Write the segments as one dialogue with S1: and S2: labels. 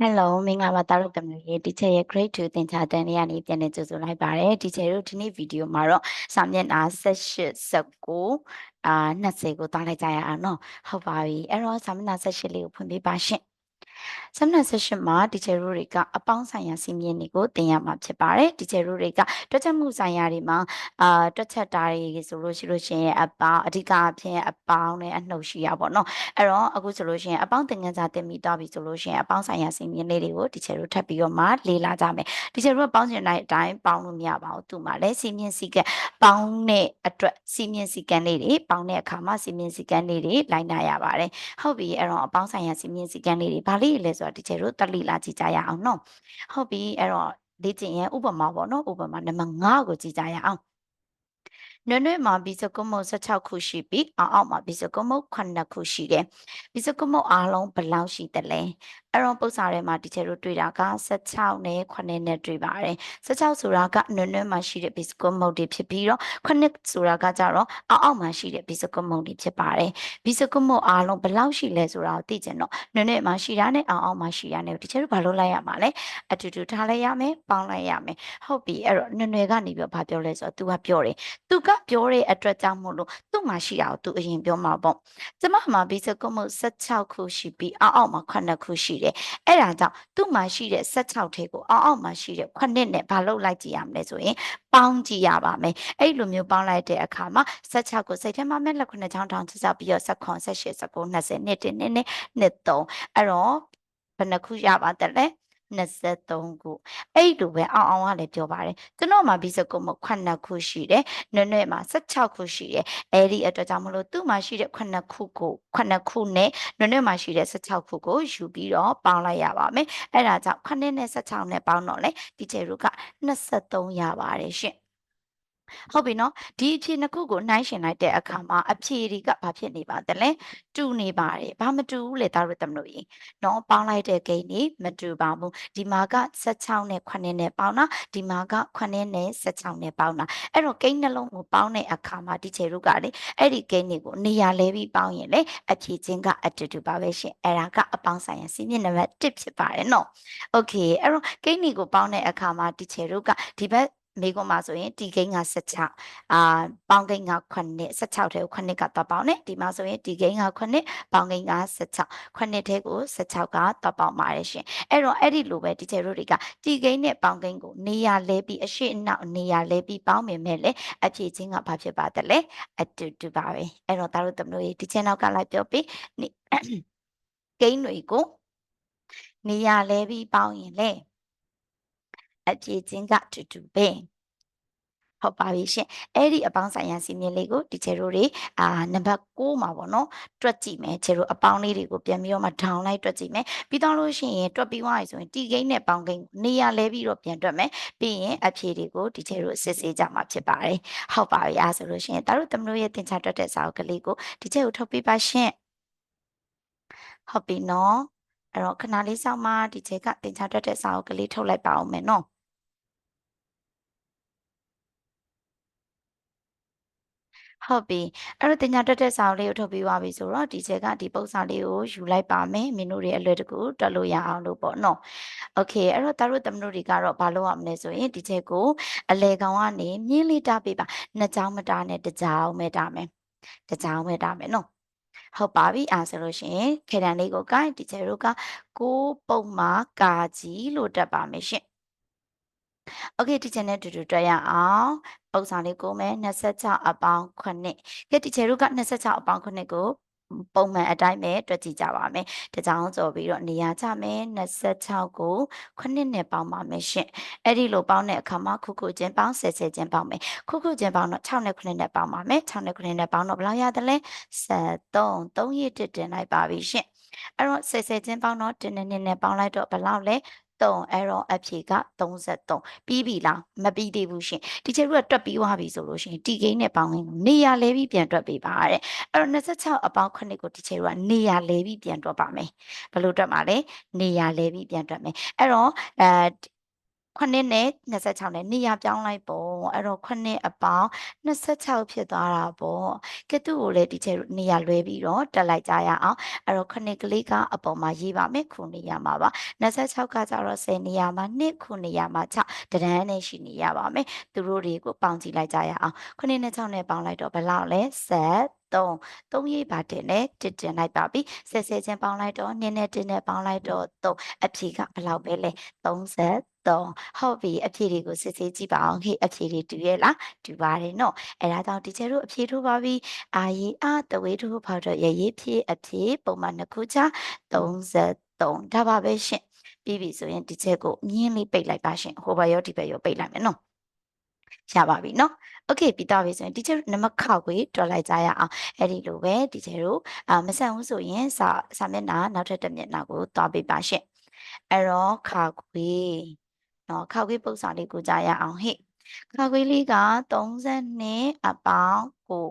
S1: Hello မင်္ဂလာပါတာရုတ်ကမြူရေ teacher ရဲ့ grade 2သင်ကြားတန်းလေးကနေပြန်လည်ကြိုဆိုလိုက်ပါရစေ teacher တို့ဒီနေ့ဗီဒီယိုမှာတော့စာမျက်နှာ18 19အာ20ကိုတောင်းလိုက်ကြရအောင်နော်ဟုတ်ပါပြီအဲ့တော့စာမျက်နှာ18လေးကိုဖွင့်ပေးပါရှင့် စမနဆက်ရှင်မှာတီချာတို့တွေကအပေါင်းဆိုင်ရာစီမင်းတွေကိုသင်ရမှာဖြစ်ပါတယ်တီချာတို့တွေကတွက်ချက်မှုဆိုင်ရာတွေမှာအာတွက်ချက်တာတွေဆိုလို့ရှိလို့ရှိရင်အပေါင်းအဓိကအဖြစ်အပေါင်းနဲ့အနှုတ်ရှိရပါတော့အဲ့တော့အခုဆိုလို့ရှိရင်အပေါင်းသင်ခန်းစာသင်ပြီးတော့ပြီဆိုလို့ရှိရင်အပေါင်းဆိုင်ရာစီမင်းလေးတွေကိုတီချာတို့ထပ်ပြီးတော့မှလေ့လာကြမယ်တီချာတို့ကပေါင်းချင်တဲ့အတိုင်းပေါင်းလို့မရပါဘူးသူ့မှာလည်းစီမင်းစီကပေါင်းတဲ့အတွက်စီမင်းစီကံလေးတွေပေါင်းတဲ့အခါမှာစီမင်းစီကံလေးတွေလိုက်နာရပါတယ်ဟုတ်ပြီအဲ့တော့အပေါင်းဆိုင်ရာစီမင်းစီကံလေးတွေဘာလေးလဲဆိုတော့ဒီချေတို့တက်လီလာကြည့်ကြရအောင်နော်ဟုတ်ပြီအဲ့တော့လေ့ကျင့်ရင်ဥပမာပေါ့နော်ဥပမာနံပါတ်5ကိုကြည့်ကြရအောင် နွဲ့နွဲ့မှာဘီစကုမုတ်16ခုရှိပြီးအောက်အောက်မှာဘီစကုမုတ်9ခုရှိတယ်ဘီစကုမုတ်အားလုံးဘယ်လောက်ရှိတယ်လဲအဲ့တော့ပု္ပ္ပာထဲမှာတီချာတို့တွေ့တာက16နဲ့9နဲ့တွေ့ပါတယ်16ဆိုတာကနွန်းနွန်းမှာရှိတဲ့ဘီစကွတ်မုတ်တွေဖြစ်ပြီးတော့9ဆိုတာကကြတော့အောက်အောက်မှာရှိတဲ့ဘီစကွတ်မုတ်တွေဖြစ်ပါတယ်ဘီစကွတ်မုတ်အားလုံးဘယ်လောက်ရှိလဲဆိုတာကိုသိချင်တော့နွန်းနွန်းမှာရှိတာနဲ့အောက်အောက်မှာရှိတာနဲ့တီချာတို့ဘာလို့လိုက်ရမှာလဲအတူတူထားလိုက်ရမယ်ပေါင်းလိုက်ရမယ်ဟုတ်ပြီအဲ့တော့နွန်းနွန်းကနေပြီးတော့ဘာပြောလဲဆိုတော့ तू ကပြောတယ် तू ကပြောတဲ့အတွက်ကြောင့်မို့လို့သူ့မှာရှိတာကို तू အရင်ပြောမှာပေါ့ကျမမှာဘီစကွတ်မုတ်16ခုရှိပြီးအောက်အောက်မှာ9ခုရှိတယ်အဲ့ဒါကြောင့်သူ့မှာရှိတဲ့16ထဲကိုအောက်အောက်မှာရှိတဲ့9နဲ့ဘာလို့လိုက်ကြည့်ရမလဲဆိုရင်ပေါင်းကြည့်ရပါမယ်အဲ့လိုမျိုးပေါင်းလိုက်တဲ့အခါမှာ16ကိုစိတ်ထဲမှာမဲ့လက်ခုနှစ်ချောင်းထောင်ချစပြီးတော့19 18 19 20နှစ်တစ်နှစ်နှစ်နှစ်3အဲ့တော့ဘယ်နှခုရပါတယ်လဲ 23ခုအဲ့လိုပဲအောင်အောင်ကလည်းပြောပါတယ်ကျွန်တော်မှာဘီစကုတ်မ9ခုရှိတယ်နွဲ့နွဲ့မှာ16ခုရှိတယ်အဲ့ဒီအတွက်ကြောင့်မလို့သူ့မှာရှိတဲ့9ခုကို9ခုနဲ့နွဲ့နွဲ့မှာရှိတဲ့16ခုကိုယူပြီးတော့ပေါင်းလိုက်ရပါမယ်အဲ့ဒါကြောင့်9နဲ့16နဲ့ပေါင်းတော့လေဒီကျေတို့က23ရပါတယ်ရှင် ဟုတ်ပြီနော်ဒီအဖြေနှစ်ခုကိုနှိုင်းယှဉ်လိုက်တဲ့အခါမှာအဖြေတွေကဘာဖြစ်နေပါသလဲတူနေပါတယ်ဘာမတူဘူးလေသားတို့တမလို့ရင်နော်ပေါင်းလိုက်တဲ့ဂိမ်းတွေမတူပါဘူးဒီမှာက16နဲ့9နဲ့ပေါင်းတာဒီမှာက9နဲ့16နဲ့ပေါင်းတာအဲ့တော့ဂိမ်းနှလုံးကိုပေါင်းတဲ့အခါမှာဒီချေတို့ကလေအဲ့ဒီဂိမ်းတွေကိုနေရာလဲပြီးပေါင်းရင်လေအဖြေချင်းကအတူတူပါပဲရှင်အဲ့ဒါကအပေါင်းဆိုင်ရာစီးမြင့်နံပါတ်1ဖြစ်ပါတယ်နော်โอเคအဲ့တော့ဂိမ်းတွေကိုပေါင်းတဲ့အခါမှာဒီချေတို့ကဒီဘက် မိကုံမှာဆိုရင်ဒီဂိမ်းက16အာပေါင်းဂိမ်းက9 16ထဲကို9ကတော့ပေါင်းတယ်ဒီမှာဆိုရင်ဒီဂိမ်းက9ပေါင်းဂိမ်းက16 9ထဲကို16ကတော့ပေါင်းပါတယ်ရှင်အဲ့တော့အဲ့ဒီလိုပဲဒီချေတို့တွေကဒီဂိမ်းနဲ့ပေါင်းဂိမ်းကိုနေရာလဲပြီးအရှိအနောက်နေရာလဲပြီးပေါင်းမြင်မဲ့လေအဖြေချင်းကဘာဖြစ်ပါတယ်လဲအတူတူပါပဲအဲ့တော့သားတို့တမလို့ဒီချင်နောက်ကလိုက်ပြောပြီးဂိမ်းတွေကိုနေရာလဲပြီးပေါင်းရင်လေ အဖြေချင်းကတူတူပဲဟုတ်ပါပြီရှင်အဲ့ဒီအပေါင်းဆိုင်ရာစီမင်းလေးကိုဒီချေတို့တွေအာနံပါတ်6မှာပေါ့နော်တွက်ကြည့်မယ်ချေတို့အပေါင်းလေးတွေကိုပြန်ပြီးတော့မှ down လိုက်တွက်ကြည့်မယ်ပြီးတော့လို့ရှိရင်တွက်ပြီးသွားပြီဆိုရင်တီဂိမ်းနဲ့ပေါင်းဂိမ်းနေရာလဲပြီးတော့ပြန်တွက်မယ်ပြီးရင်အဖြေတွေကိုဒီချေတို့စစ်ဆေးကြမှာဖြစ်ပါတယ်ဟုတ်ပါပြီအားဆိုလို့ရှိရင်ဒါတို့တမလို့ရဲ့သင်ချတွက်တဲ့စာအုပ်ကလေးကိုဒီချေကိုထုတ်ပြပါရှင်ဟုတ်ပြီနော်အဲ့တော့ခဏလေးစောင့်မှဒီချေကသင်ချတွက်တဲ့စာအုပ်ကလေးထုတ်လိုက်ပါအောင်မယ်နော် ဟုတ်ပြီအဲ့တော့တင်ညာတက်တဲ့စာအုပ်လေးကိုထုတ်ပြီးသွားပြီဆိုတော့ဒီချက်ကဒီပုံစံလေးကိုယူလိုက်ပါမယ်မင်းတို့တွေအလွယ်တကူတွက်လို့ရအောင်လို့ပေါ့နော်โอเคအဲ့တော့တာတို့သမတို့တွေကတော့ဘာလုပ်ရမလဲဆိုရင်ဒီချက်ကိုအလေကောင်ကနေမြင်းလေးတားပေးပါနှစ်ကြောင်းမတားနဲ့တစ်ကြောင်းပဲတားမယ်တစ်ကြောင်းပဲတားမယ်နော်ဟုတ်ပါပြီအားဆိုလို့ရှိရင်ခေတံလေးကိုကိုင်းဒီချက်တို့ကကိုပုံမှာကာကြီးလို့တက်ပါမယ်ရှင် Okay ဒီချင်နဲ့တူတူတွေ့ရအောင်ပုံစံလေးကိုမယ်26အပေါင်း9ခေတ်တီချေတို့က26အပေါင်း9ကိုပုံမှန်အတိုင်းပဲတွက်ကြည့်ကြပါမယ်။တကြောင်ကျော်ပြီးတော့နေရာချမယ်26ကို9နဲ့ပေါင်းပါမယ်ရှင်။အဲ့ဒီလိုပေါင်းတဲ့အခါမှာခုခုချင်းပေါင်း10 10ချင်းပေါင်းမယ်။ခုခုချင်းပေါင်းတော့6နဲ့9နဲ့ပေါင်းပါမယ်။6နဲ့9နဲ့ပေါင်းတော့ဘယ်လောက်ရသလဲ73 3ရစ်တင်လိုက်ပါပြီရှင်။အဲ့တော့ဆယ်ဆယ်ချင်းပေါင်းတော့တင်းနေနဲ့ပေါင်းလိုက်တော့ဘယ်လောက်လဲ 3 error အဖြေက33ပြီးပြီလားမပြီးသေးဘူးရှင်ဒီချက်တို့ကတွက်ပြီးသွားပြီဆိုလို့ရှင်ဒီဂိမ်းနဲ့ပေါင်းဂိမ်းကိုနေရာလဲပြီးပြန်တွက်ပေးပါတဲ့အဲ့တော့26အပေါင်း9ကိုဒီချက်တို့ကနေရာလဲပြီးပြန်တွက်ပါမယ်ဘယ်လိုတွက်မှာလဲနေရာလဲပြီးပြန်တွက်မယ်အဲ့တော့အဲ 9နဲ့26နဲ့နေရာပြောင်းလိုက်ပေါ့အဲ့တော့9အပေါင်း26ဖြစ်သွားတာပေါ့ကဲသူ့ကိုလည်းဒီချက်နေရာလွဲပြီးတော့တက်လိုက်ကြရအောင်အဲ့တော့9ကလေးကအပေါ်မှာရေးပါမယ်ခုနေရာမှာပါ26ကကြတော့10နေရာမှာ2ခုနေရာမှာ6တဒန်းနဲ့ရှိနေရပါမယ်သူတို့တွေကိုပေါင်းကြည့်လိုက်ကြရအောင်9နဲ့6နဲ့ပေါင်းလိုက်တော့ဘယ်လောက်လဲ7 3 3ရေးပါတင်နဲ့တစ်တင်လိုက်ပါပြီဆယ်ဆယ်ချင်းပေါင်းလိုက်တော့နင်းနဲ့တင်းနဲ့ပေါင်းလိုက်တော့3အဖြေကဘယ်လောက်ပဲလဲ 33ဟုတ်ပြီအဖြေတွေကိုစစ်ဆေးကြည့်ပါအောင်ဟေ့အဖြေတွေတူရဲ့လားတူပါတယ်နော်အဲဒါကြောင့်တီချာတို့အဖြေထိုးပါပြီအာရီအာတဝေးထိုးဖောက်တော့ရရေးဖြေအဖြေပုံမှန်တစ်ခုချ33ဒါပါပဲရှင်ပြီးပြီဆိုရင်ဒီချက်ကိုမြင်းလေးပိတ်လိုက်ပါရှင်ဟိုဘက်ရောဒီဘက်ရောပိတ်လိုက်မယ်နော်ရပါပြီနော်โอเคပြီးတော့ပြီဆိုရင် teacher နံပါတ်ခောက်ကိုတွက်လိုက်ကြရအောင်အဲ့ဒီလိုပဲ teacher တို့အာမဆန်ဘူးဆိုရင်စာစာမျက်နှာနောက်ထပ်တစ်မျက်နှာကိုတွားပေးပါရှင့်အဲ့တော့ခါခွေ နော်ခါခွေပုံစံလေးကိုကြားရအောင်ဟိခါခွေလေးက32အပေါင်းကို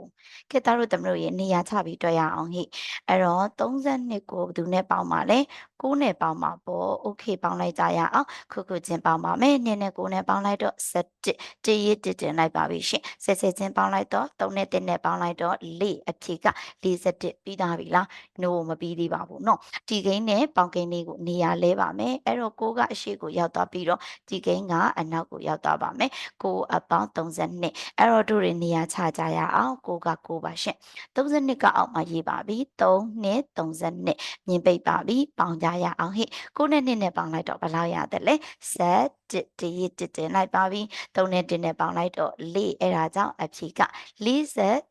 S1: ကဲသားတို့တမလို့ရေနေရာချပြီးတွက်ရအောင်ဟိအဲ့တော့32ကိုဘယ်သူနဲ့ပေါင်းပါလဲ 9နဲ့ပေါင်းပါပေါ့โอเคပေါင်းလိုက်ကြရအောင်ခုခုချင်းပေါင်းပါမယ်2နဲ့9နဲ့ပေါင်းလိုက်တော့17တရစ်တစ်တင်လိုက်ပါပြီရှင်ဆက်ဆက်ချင်းပေါင်းလိုက်တော့3နဲ့1နဲ့ပေါင်းလိုက်တော့4အဖြေက41ပြီးသားပြီလား no မပြီးသေးပါဘူးเนาะဒီကိန်းနဲ့ပေါင်းကိန်းလေးကိုနေရာလဲပါမယ်အဲ့တော့9ကအရှိကိုရောက်သွားပြီးတော့ဒီကိန်းကအနောက်ကိုရောက်သွားပါမယ်9အပေါင်း32အဲ့တော့တို့တွေနေရာချကြရအောင်9က9ပါရှင်32ကအောက်မှာရေးပါပြီ3နဲ့32မြင်ပိတ်ပါပြီပေါင်းကြ ရအောင်ဟိ9နဲ့2နဲ့ပေါင်းလိုက်တော့ဘယ်လောက်ရတယ်လဲ7တစ်တရစ်တစ်တင်လိုက်ပါပြီ3နဲ့1နဲ့ပေါင်းလိုက်တော့4အဲ့ဒါကြောင့်အဖြေက40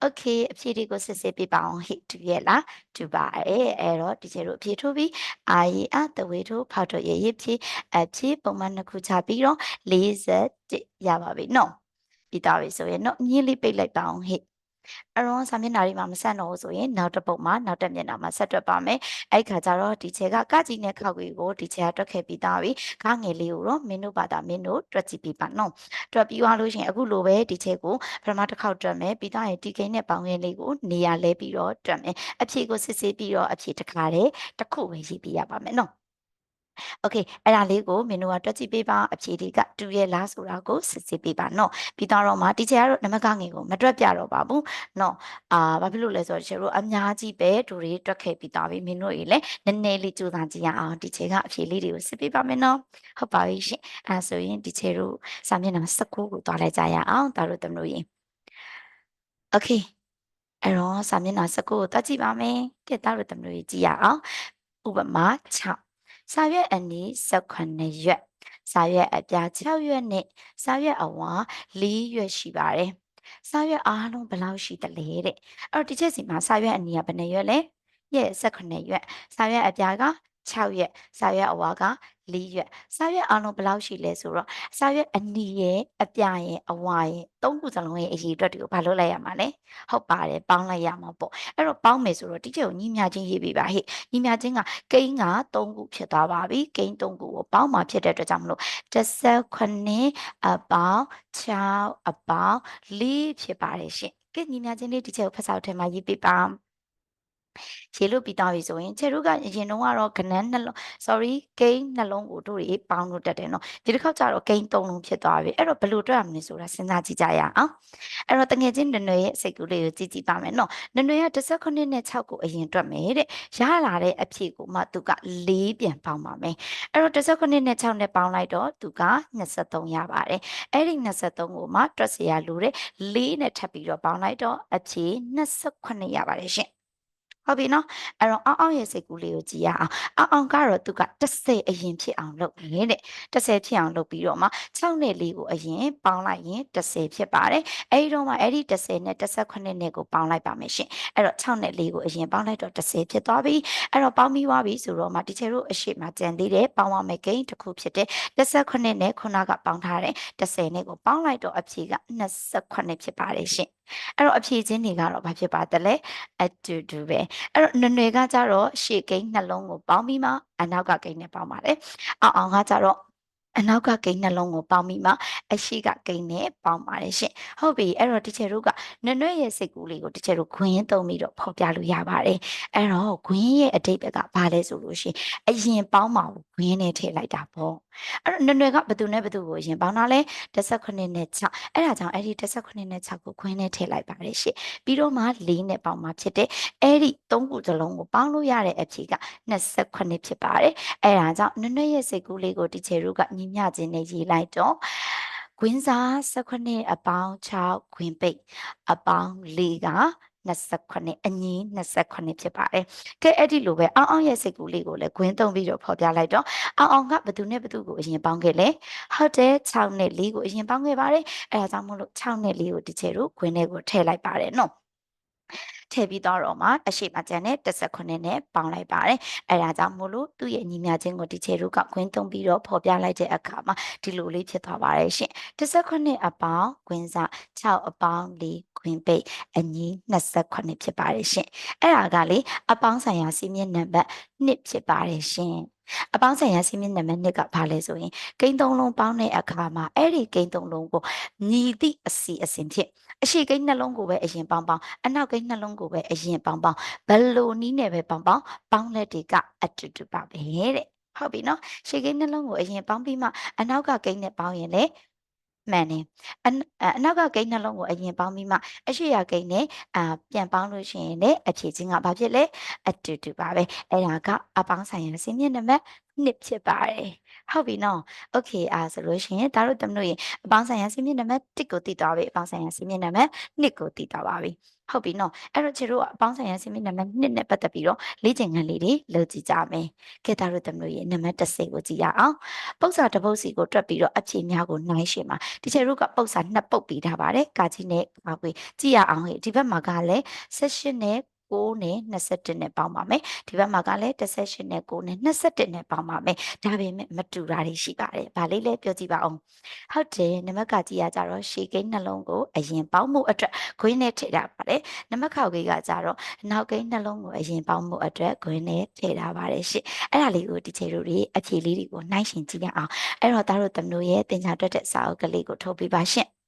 S1: โอเคအဖြေတွေကိုစစ်စစ်ပြပါအောင်ဟိတူရဲ့လားတူပါရဲ့အဲ့တော့ဒီချေတို့အဖြေထိုးပြီးအာရီအတဝေထိုးဖောက်တော့ရဲ့ရဖြေအဖြေပုံမှန်တစ်ခုချပြီးတော့41ရပါပြီနော်ပြီးသားပြီဆိုရင်တော့မြင်းလေးပိတ်လိုက်ပါအောင်ဟိ အရောစာမျက်နှာတွေမှာမဆက်တော့ဘူးဆိုရင်နောက်တစ်ပုတ်မှာနောက်တစ်မျက်နှာမှာဆက်တွက်ပါမယ်အဲ့ခါကျတော့ဒီချက်ကကကြီးနဲ့ခောက်ကြီးကိုဒီချက်ကတွက်ခဲ့ပြီးသားပြီခါငယ်လေးကိုတော့မင်းတို့ဘာသာမင်းတို့တွက်ကြည့်ပြီးပါနော်တွက်ပြီးသွားလို့ရှိရင်အခုလိုပဲဒီချက်ကိုပထမတစ်ခေါက်တွက်မယ်ပြီးသားရင်ဒီကိန်းနဲ့ပေါင်းကိန်းလေးကိုနေရာလဲပြီးတော့တွက်မယ်အဖြေကိုစစ်ဆေးပြီးတော့အဖြေတစ်ခါတည်းတစ်ခုပဲရေးပြရပါမယ်နော် โอเคအဲ့ဒါလေးကိုမင်းတို့ကတွက်ကြည့်ပေးပါအဖြေတွေကတူရဲ့လားဆိုတာကိုစစ်စစ်ပေးပါเนาะပြီးတော့မှတီချာကတော့နမကငယ်ကိုမတွက်ပြတော့ပါဘူးเนาะအာဘာဖြစ်လို့လဲဆိုတော့ချေတို့အများကြီးပဲတူတွေတွက်ခဲ့ပြီးသားပြီမင်းတို့ရေလည်းနည်းနည်းလေးကြိုးစားကြည့်ရအောင်တီချာကအဖြေလေးတွေကိုစစ်ပေးပါမယ်เนาะဟုတ်ပါပြီရှင်အဲဆိုရင်တီချာတို့စာမျက်နှာ19ကိုတွားလိုက်ကြရအောင်ဒါတို့တမလို့ရင်โอเคအဲ့တော့စာမျက်နှာ19ကိုတွားကြည့်ပါမယ်ကဲဒါတို့တမလို့ကြည့်ရအောင်ဥပမာ6 စာရွက်အနီး18ရွက်စာရွက်အပြား6ရွက်နဲ့စာရွက်အဝါ4ရွက်ရှိပါတယ်စာရွက်အားလုံးဘယ်လောက်ရှိသလဲတဲ့အဲ့တော့ဒီချက်စီမှာစာရွက်အနီးကဘယ်နှရွက်လဲရဲ့18ရွက်စာရွက်အပြားက6ရက်စာရွက်အဝါက 4ရက်စာရွက်အားလုံးဘယ်လောက်ရှိလဲဆိုတော့စာရွက်အနီရဲ့အပြရဲ့အဝါရဲ့သုံးခုစလုံးရဲ့အရေးအတွက်တွေကိုဘာလုပ်လိုက်ရမှာလဲဟုတ်ပါတယ်ပေါင်းလိုက်ရမှာပေါ့အဲ့တော့ပေါင်းမယ်ဆိုတော့တိကျကိုညီမြချင်းရေးပေးပါဟဲ့ညီမြချင်းကကိန်းက3ခုဖြစ်သွားပါပြီကိန်း3ခုကိုပေါင်းမှာဖြစ်တဲ့အတွက်ကြောင့်မလို့18အပေါင်း6အပေါင်း4ဖြစ်ပါတယ်ရှင်ကဲညီမြချင်းလေးဒီချက်ကိုဖတ်စာထဲမှာရေးပေးပါ ရေလို့ပြီးသားပြီဆိုရင်ခြေတို့ကအရင်တုန်းကတော့ကနန်းနှလုံး sorry ကိန်းနှလုံးကိုတို့တွေပေါင်းလို့တက်တယ်နော်ဒီတစ်ခေါက်ကျတော့ကိန်းသုံးလုံးဖြစ်သွားပြီအဲ့တော့ဘယ်လိုတွက်ရမလဲဆိုတာစဉ်းစားကြည့်ကြရအောင်အဲ့တော့တငယ်ချင်းနွေရဲ့စိတ်ကူးလေးကိုကြည့်ကြည့်ပါမယ်နော်နွေက19နဲ့6ကိုအရင်တွက်မယ်တဲ့ရလာတဲ့အဖြစ်ကိုမှသူက4ပြန်ပေါင်းပါမယ်အဲ့တော့19နဲ့6နဲ့ပေါင်းလိုက်တော့သူက23ရပါတယ်အဲ့ဒီ23ကိုမှတွက်เสียရလို့တဲ့4နဲ့ထပ်ပြီးတော့ပေါင်းလိုက်တော့အဖြစ်28ရပါတယ်ရှင် ဟုတ်ပြီနော်အဲ့တော့အောင်းအောင်းရဲ့စိတ်ကူးလေးကိုကြည်ရအောင်အောင်းအောင်းကတော့သူက30အရင်ဖြစ်အောင်လုပ်တယ်တဲ့30ဖြစ်အောင်လုပ်ပြီးတော့မှ6နဲ့4ကိုအရင်ပေါင်းလိုက်ရင်30ဖြစ်ပါတယ်အဲ့ဒီတော့မှအဲ့ဒီ30နဲ့18နဲ့ကိုပေါင်းလိုက်ပါမယ်ရှင်အဲ့တော့6နဲ့4ကိုအရင်ပေါင်းလိုက်တော့30ဖြစ်သွားပြီအဲ့တော့ပေါင်းပြီးသွားပြီဆိုတော့မှဒီချေတို့အရှိမကြံသေးတယ်ပေါင်းရမယ့်ဂိမ်းတစ်ခုဖြစ်တဲ့18နဲ့ခုနကပေါင်းထားတဲ့30နဲ့ကိုပေါင်းလိုက်တော့အဖြေက28ဖြစ်ပါတယ်ရှင်အဲ့တော့အဖြေချင်းတွေကတော့ဘာဖြစ်ပါသလဲအတူတူပဲအဲ့တော့နွယ်နွယ်ကကြတော့ရှေ့ကိန်းနှလုံးကိုပေါင်းပြီးမှအနောက်ကကိန်းနဲ့ပေါင်းပါတယ်အောင်အောင်ကကြတော့အနောက်ကဂိမ်းနှလုံးကိုပေါင်းပြီးမှအရှိကဂိမ်းနဲ့ပေါင်းပါတယ်ရှင်ဟုတ်ပြီအဲ့တော့တချေတို့ကနနွဲ့ရဲ့စိတ်ကူးလေးကိုတချေတို့ခွင်းသုံးပြီးတော့ဖော်ပြလို့ရပါတယ်အဲ့တော့ခွင်းရဲ့အတိတ်ဘက်ကဘာလဲဆိုလို့ရှိရင်အရင်ပေါင်းမှာကိုခွင်းနဲ့ထည့်လိုက်တာပေါ့အဲ့တော့နနွယ်ကဘသူနဲ့ဘသူကိုအရင်ပေါင်းတာလဲ18နဲ့6အဲ့ဒါကြောင့်အဲ့ဒီ18နဲ့6ကိုခွင်းနဲ့ထည့်လိုက်ပါတယ်ရှင်ပြီးတော့မှ4နဲ့ပေါင်းမှာဖြစ်တဲ့အဲ့ဒီ3ခုစလုံးကိုပေါင်းလို့ရတဲ့အဖြေက28ဖြစ်ပါတယ်အဲ့ဒါကြောင့်နနွယ်ရဲ့စိတ်ကူးလေးကိုတချေတို့ကညီမျှခြင်းနဲ့ရေးလိုက်တော့ခွင်းစား18အပေါင်း6ခွင်းပိတ်အပေါင်း4က 28အညီ28ဖြစ်ပါတယ်။ကဲအဲ့ဒီလိုပဲအောင်းအောင်းရဲ့စိတ်ကူးလေးကိုလည်းဂွင်းသုံးပြီးတော့ဖော်ပြလိုက်တော့အောင်းအောင်ကဘသူနဲ့ဘသူကိုအရင်ပေါင်းခဲ့လဲ။ဟုတ်တယ်6နဲ့4ကိုအရင်ပေါင်းခဲ့ပါတယ်။အဲဒါကြောင့်မို့လို့6နဲ့4ကိုဒီချေတို့ဂွင်းထဲကိုထည့်လိုက်ပါတယ်နော်။ ထည့်ပြီးတော့မှအရှိမကျန်တဲ့18နဲ့ပေါင်းလိုက်ပါတယ်အဲဒါကြောင့်မို့လို့သူ့ရဲ့ညီမျှခြင်းကိုဒီချေတို့ကခွင်းသုံးပြီးတော့ဖော်ပြလိုက်တဲ့အခါမှာဒီလိုလေးဖြစ်သွားပါတယ်ရှင်18အပေါင်းခွင်းစား6အပေါင်း4ခွင်းပိတ်အညီ28ဖြစ်ပါတယ်ရှင်အဲ့ဒါကလေအပေါင်းဆိုင်ရာစီးမြင့်နံပါတ်1ဖြစ်ပါတယ်ရှင်အပေါင်းဆိုင်ရာစီးမြင့်နံပါတ်1ကဘာလဲဆိုရင်ကိန်းသုံးလုံးပေါင်းတဲ့အခါမှာအဲ့ဒီကိန်းသုံးလုံးကိုညီသည့်အစီအစဉ်ဖြစ် အရှိကိန်းနှလုံးကိုပဲအရင်ပေါင်းပေါင်းအနောက်ကိန်းနှလုံးကိုပဲအရင်ပေါင်းပေါင်းဘလိုနီးနဲ့ပဲပေါင်းပေါင်းပေါင်းလက်တွေကအတူတူပါပဲတဲ့ဟုတ်ပြီနော်ရှေ့ကိန်းနှလုံးကိုအရင်ပေါင်းပြီးမှအနောက်ကကိန်းနဲ့ပေါင်းရင်လေ မှန်တယ်အအနောက်ကဂိမ်းနှလုံးကိုအရင်ပေါင်းပြီးမှအရှိရဂိမ်းနဲ့အာပြန်ပေါင်းလို့ရှိရင်လည်းအဖြေချင်းကဘာဖြစ်လဲအတူတူပါပဲအဲ့ဒါကအပေါင်းဆိုင်ရာစင်းမြင့်နံပါတ်1ဖြစ်ပါတယ်ဟုတ်ပြီနော်โอเคအားဆိုလို့ရှိရင်ဒါတို့တမလို့ရင်အပေါင်းဆိုင်ရာစင်းမြင့်နံပါတ်1ကိုတည်သွားပြီအပေါင်းဆိုင်ရာစင်းမြင့်နံပါတ်2ကိုတည်သွားပါပြီ ဟုတ်ပြီနော်အဲ့တော့ခြေတို့ကအပေါင်းဆိုင်ရာစင်းမြင့်နံပါတ်2နဲ့ပတ်သက်ပြီးတော့လေ့ကျင့်ခန်းလေးတွေလုပ်ကြည့်ကြမယ်ကဲဒါတို့တမလို့ရင်နံပါတ်10ကိုကြည့်ရအောင်ပု္ပ္ပစာတစ်ပုဒ်စီကိုတွက်ပြီးတော့အဖြေများကိုနှိုင်းရှင်ပါဒီခြေတို့ကပု္ပ္ပစာနှစ်ပုတ်ပြီးထားပါတယ်ကာကြီးနဲ့ပါကွေကြည့်ရအောင်ဟဲ့ဒီဘက်မှာကလည်း16နဲ့ 6နဲ့21နဲ့ပေါင်းပါမယ်ဒီဘက်မှာကလည်း18နဲ့9နဲ့21နဲ့ပေါင်းပါမယ်ဒါပေမဲ့မတူတာတွေရှိပါတယ်ဗာလေးလည်းပြောကြည့်ပါအောင်ဟုတ်တယ်နံပါတ်ကကြီးကကြတော့ရှေကိန်းနှလုံးကိုအရင်ပေါင်းမှုအတွက်ခွင်းနဲ့ထည့်ထားပါတယ်နံပါတ်ခေါက်ကြီးကကြတော့နောက်ကိန်းနှလုံးကိုအရင်ပေါင်းမှုအတွက်ခွင်းနဲ့ထည့်ထားပါတယ်ရှင့်အဲ့ဒါလေးကိုဒီချေတို့တွေအဖြေလေးတွေကိုနှိုင်းရှင်ကြည့်ရအောင်အဲ့တော့သားတို့သမတို့ရဲ့တင်ညာတွက်တဲ့စာအုပ်ကလေးကိုထုတ်ပြပါရှင့်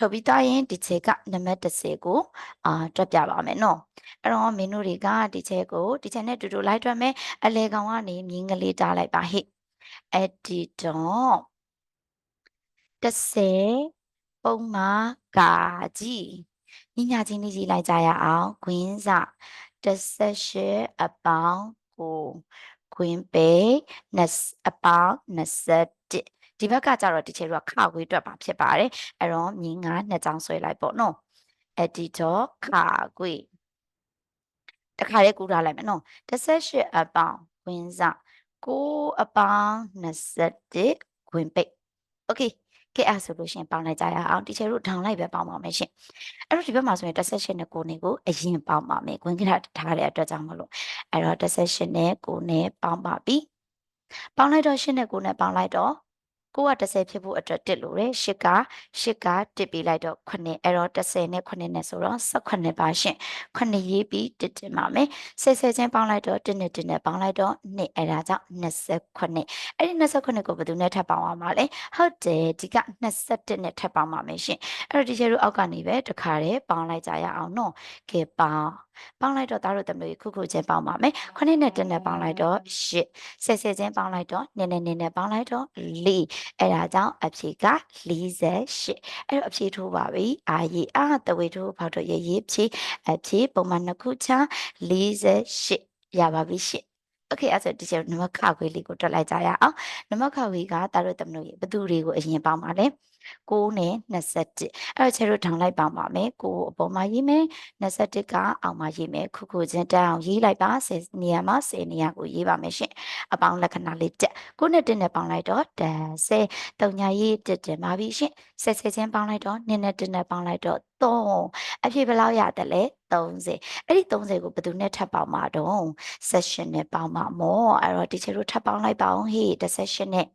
S1: ထုတ်ပြီးသားရင်ဒီချက်ကနံပါတ်30ကိုအာတွက်ပြပါမယ်နော်အဲ့တော့မင်းတို့တွေကဒီချက်ကိုဒီချက်နဲ့တူတူလိုက်တွက်မယ်အလေကောင်ကနေမြင်းကလေးတားလိုက်ပါဟိအဲ့ဒီတော့30ပုံမှာကာကြီးညညာချင်းလေးကြီးလိုက်ကြရအောင်ခွင်းစ18အပေါင်းကိုခွင်းပေ20အပေါင်း21 ဒီဘက်ကကြတော့တချေတော့ခခွေးတွက်ပါဖြစ်ပါတယ်အဲ့တော့မြင်းကနှစ်ချောင်းဆွဲလိုက်ပေါ့နော် editor ခခွေးတခါလေးကူထားလိုက်မယ်နော်18အပေါင်းဝင်းစ9အပေါင်း21ဝင်ပိတ် okay ကဲအဲ့ဆိုလို့ရှင်ပေါင်းလိုက်ကြရအောင်တီချေတို့ဒေါင်းလိုက်ပဲပေါင်းပါမယ်ရှင်အဲ့တော့ဒီဘက်မှာဆိုရင်18နဲ့9နဲ့ကိုအရင်ပေါင်းပါမယ်ဝင်ကရထားတဲ့အတွက်ကြောင့်မလို့အဲ့တော့18နဲ့9နဲ့ပေါင်းပါပြီပေါင်းလိုက်တော့8နဲ့9နဲ့ပေါင်းလိုက်တော့ ကိုက30ဖြစ်ဖို့အတွက်တစ်လို့တယ်8က8ကတစ်ပြီးလိုက်တော့9အဲ့တော့30နဲ့9နဲ့ဆိုတော့18ပါရှင်9ရေးပြီးတစ်တင်ပါမယ်ဆယ်ဆယ်ချင်းပေါင်းလိုက်တော့1နဲ့1နဲ့ပေါင်းလိုက်တော့2အဲ့ဒါကြောင့်28အဲ့ဒီ28ကိုဘယ်သူနဲ့ထပ်ပေါင်းအောင်ပါလဲဟုတ်တယ်ဒီက21နဲ့ထပ်ပေါင်းပါမယ်ရှင်အဲ့တော့ဒီကျတို့အောက်ကနေပဲတခါတည်းပေါင်းလိုက်ကြရအောင်နော်ကဲပေါင်းပေါင်းလိုက်တော့သားတို့တမျိုးခုခုချင်းပေါင်းပါမယ်9နဲ့1နဲ့ပေါင်းလိုက်တော့8ဆယ်ဆယ်ချင်းပေါင်းလိုက်တော့2နဲ့2နဲ့ပေါင်းလိုက်တော့4အဲ့ဒါကြောင့်အဖြေက48အဲ့တော့အဖြေထိုးပါပြီအာရီအာတဝေထိုးဖောက်တော့ရရေးဖြေအဖြေပုံမှန်နှစ်ခုချ48ရပါပြီရှင့်โอเคအဲ့ဆိုဒီချက်နမခခွေးလေးကိုတွက်လိုက်ကြရအောင်နမခခွေးကတာတို့တမလို့ရေဘသူတွေကိုအရင်ပေါင်းပါလဲ 6နဲ့21အဲ့တော့ချက်တို့ထောင်လိုက်ပါပါမယ်6အပေါ်မှာရေးမယ်21ကအောက်မှာရေးမယ်ခုခုချင်းတက်အောင်ရေးလိုက်ပါ10နေရာမှာ10နေရာကိုရေးပါမယ်ရှင်အပေါင်းလက္ခဏာလေးတက်9နဲ့1နဲ့ပေါင်းလိုက်တော့10 3ညာရေးတက်တယ်ပါပြီရှင်10 10ချင်းပေါင်းလိုက်တော့2နဲ့1နဲ့ပေါင်းလိုက်တော့3အဖြစ်ဘယ်လောက်ရတယ်လဲ30အဲ့ဒီ30ကိုဘယ်သူနဲ့ထပ်ပေါင်းမှာတော့ session နဲ့ပေါင်းမှာမောအဲ့တော့ teacher တို့ထပ်ပေါင်းလိုက်ပါအောင်ဟေ့ the session နဲ့